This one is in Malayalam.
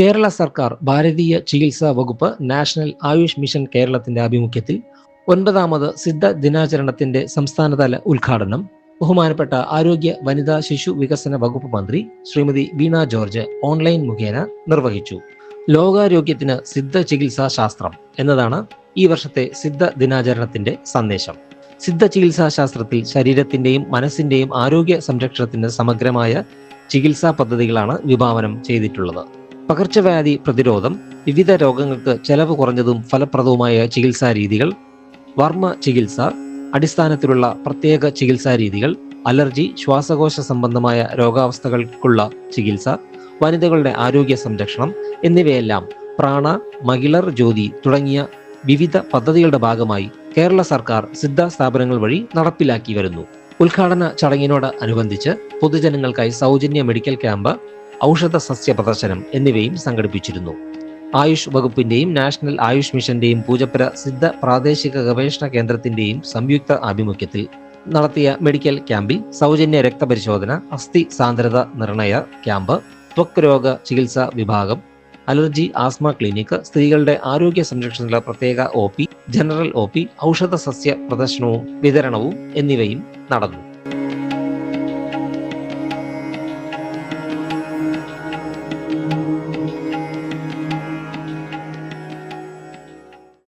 കേരള സർക്കാർ ഭാരതീയ ചികിത്സാ വകുപ്പ് നാഷണൽ ആയുഷ് മിഷൻ കേരളത്തിന്റെ ആഭിമുഖ്യത്തിൽ ഒൻപതാമത് സിദ്ധ ദിനാചരണത്തിന്റെ സംസ്ഥാനതല ഉദ്ഘാടനം. ബഹുമാനപ്പെട്ട ആരോഗ്യ വനിതാ ശിശു വികസന വകുപ്പ് മന്ത്രി ശ്രീമതി വീണ ജോർജ് ഓൺലൈൻ മുഖേന നിർവഹിച്ചു. ലോകാരോഗ്യത്തിന് സിദ്ധ ചികിത്സാ ശാസ്ത്രം എന്നതാണ് ഈ വർഷത്തെ സിദ്ധ ദിനാചരണത്തിന്റെ സന്ദേശം. സിദ്ധ ചികിത്സാ ശാസ്ത്രത്തിൽ ശരീരത്തിന്റെയും മനസ്സിന്റെയും ആരോഗ്യ സംരക്ഷണത്തിന് സമഗ്രമായ ചികിത്സാ പദ്ധതികളാണ് വിഭാവനം ചെയ്തിട്ടുള്ളത്. പകർച്ചവ്യാധി പ്രതിരോധം വിവിധ രോഗങ്ങൾക്ക് ചെലവ് കുറഞ്ഞതും ഫലപ്രദവുമായ ചികിത്സാ രീതികൾ വർമ്മ ചികിത്സ അടിസ്ഥാനത്തിലുള്ള പ്രത്യേക ചികിത്സാ രീതികൾ അലർജി ശ്വാസകോശ സംബന്ധമായ രോഗാവസ്ഥകൾക്കുള്ള ചികിത്സ വനിതകളുടെ ആരോഗ്യ സംരക്ഷണം എന്നിവയെല്ലാം പ്രാണ മഹിളർ ജ്യോതി തുടങ്ങിയ വിവിധ പദ്ധതികളുടെ ഭാഗമായി കേരള സർക്കാർ സിദ്ധ സ്ഥാപനങ്ങൾ വഴി നടപ്പിലാക്കി വരുന്നു. ഉദ്ഘാടന ചടങ്ങിനോട് അനുബന്ധിച്ച് പൊതുജനങ്ങൾക്കായി സൗജന്യ മെഡിക്കൽ ക്യാമ്പ് ഔഷധ സസ്യ പ്രദർശനം എന്നിവയും സംഘടിപ്പിച്ചിരുന്നു. ആയുഷ് വകുപ്പിന്റെയും നാഷണൽ ആയുഷ് മിഷന്റെയും പൂജപ്പുര സിദ്ധ പ്രാദേശിക ഗവേഷണ കേന്ദ്രത്തിന്റെയും സംയുക്ത ആഭിമുഖ്യത്തിൽ നടത്തിയ മെഡിക്കൽ ക്യാമ്പിൽ സൗജന്യ രക്തപരിശോധന അസ്ഥി സാന്ദ്രത നിർണയ ക്യാമ്പ് ത്വക്ക് രോഗ ചികിത്സാ വിഭാഗം അലർജി ആസ്മ ക്ലിനിക് സ്ത്രീകളുടെ ആരോഗ്യ സംരക്ഷണത്തിലെ പ്രത്യേക ഒ ജനറൽ ഒ ഔഷധ സസ്യ പ്രദർശനവും വിതരണവും എന്നിവയും നടന്നു.